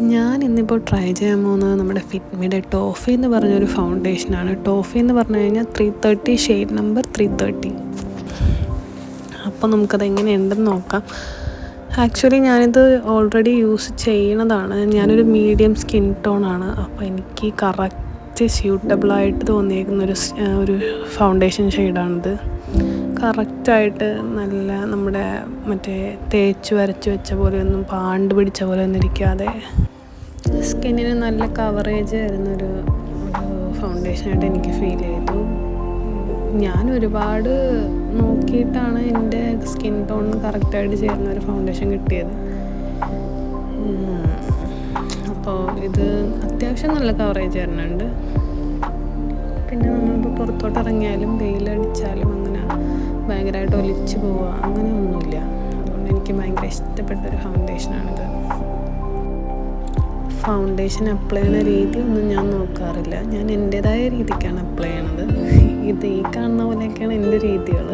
ഞാൻ ഇന്നിപ്പോൾ ട്രൈ ചെയ്യാൻ പോകുന്നത് നമ്മുടെ ഫിറ്റ്മിയുടെ ടോഫി എന്ന് പറഞ്ഞൊരു ഫൗണ്ടേഷനാണ് ടോഫി എന്ന് പറഞ്ഞു കഴിഞ്ഞാൽ three thirty shade number three thirty അപ്പോൾ നമുക്കത് എങ്ങനെയുണ്ടെന്ന് നോക്കാം. ആക്ച്വലി ഞാനിത് ഓൾറെഡി യൂസ് ചെയ്യണതാണ്. ഞാനൊരു മീഡിയം സ്കിൻ ടോണാണ് അപ്പോൾ എനിക്ക് കറക്റ്റ് സ്യൂട്ടബിളായിട്ട് തോന്നിയേക്കുന്ന ഒരു ഒരു ഫൗണ്ടേഷൻ ഷെയ്ഡാണിത് കറക്റ്റായിട്ട് നല്ല നമ്മുടെ മറ്റേ തേച്ച് വരച്ച് വെച്ച പോലെയൊന്നും പാണ്ട് പിടിച്ച പോലെ ഒന്നും ഇരിക്കാതെ സ്കിന്നിന് നല്ല കവറേജ് തരുന്നൊരു ഫൗണ്ടേഷനായിട്ട് എനിക്ക് ഫീൽ ചെയ്തു. ഞാൻ ഒരുപാട് നോക്കിയിട്ടാണ് എന്റെ സ്കിൻ ടോൺ കറക്റ്റായിട്ട് ചേർന്ന ഒരു ഫൗണ്ടേഷൻ കിട്ടിയത്. അപ്പോൾ ഇത് അത്യാവശ്യം നല്ല കവറേജ് തരുന്നുണ്ട്. പിന്നെ നമ്മളിപ്പോൾ പുറത്തോട്ട് ഇറങ്ങിയാലും വെയിലടിച്ചാലും അങ്ങനെ ഭയങ്കരമായിട്ട് ഒലിച്ചു പോവുക അങ്ങനെ ഒന്നുമില്ല അതുകൊണ്ട് എനിക്ക് ഭയങ്കര ഇഷ്ടപ്പെട്ട ഒരു ഫൗണ്ടേഷനാണിത് ഫൗണ്ടേഷൻ അപ്ലൈ ചെയ്യുന്ന രീതി ഒന്നും ഞാൻ നോക്കാറില്ല. ഞാൻ എന്റെതായ രീതിക്കാണ് അപ്ലൈ ചെയ്യണത്. ഇത് ഈ കാണുന്ന പോലെയൊക്കെയാണ് എന്റെ രീതികൾ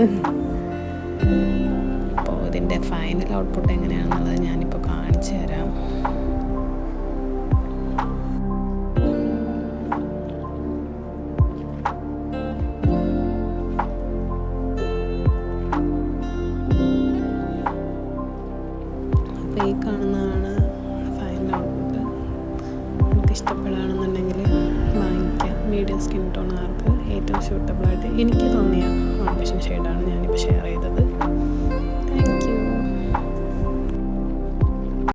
അപ്പോൾ ഇതിന്റെ ഫൈനൽ ഔട്ട്പുട്ട് എങ്ങനെയാണെന്നുള്ളത് ഞാനിപ്പോൾ കാണിച്ചു തരാം. ഈ കാണുന്നതാണ് ഫൈനൽ ഔട്ട്പുട്ട് ഇഷ്ടപ്പെടുകയാണെന്നുണ്ടെങ്കിൽ വാങ്ങിക്കാം മീഡിയം സ്കിൻ ടോണുകാർക്ക് ഏറ്റവും സ്യൂട്ടബിളായിട്ട് എനിക്ക് തോന്നിയ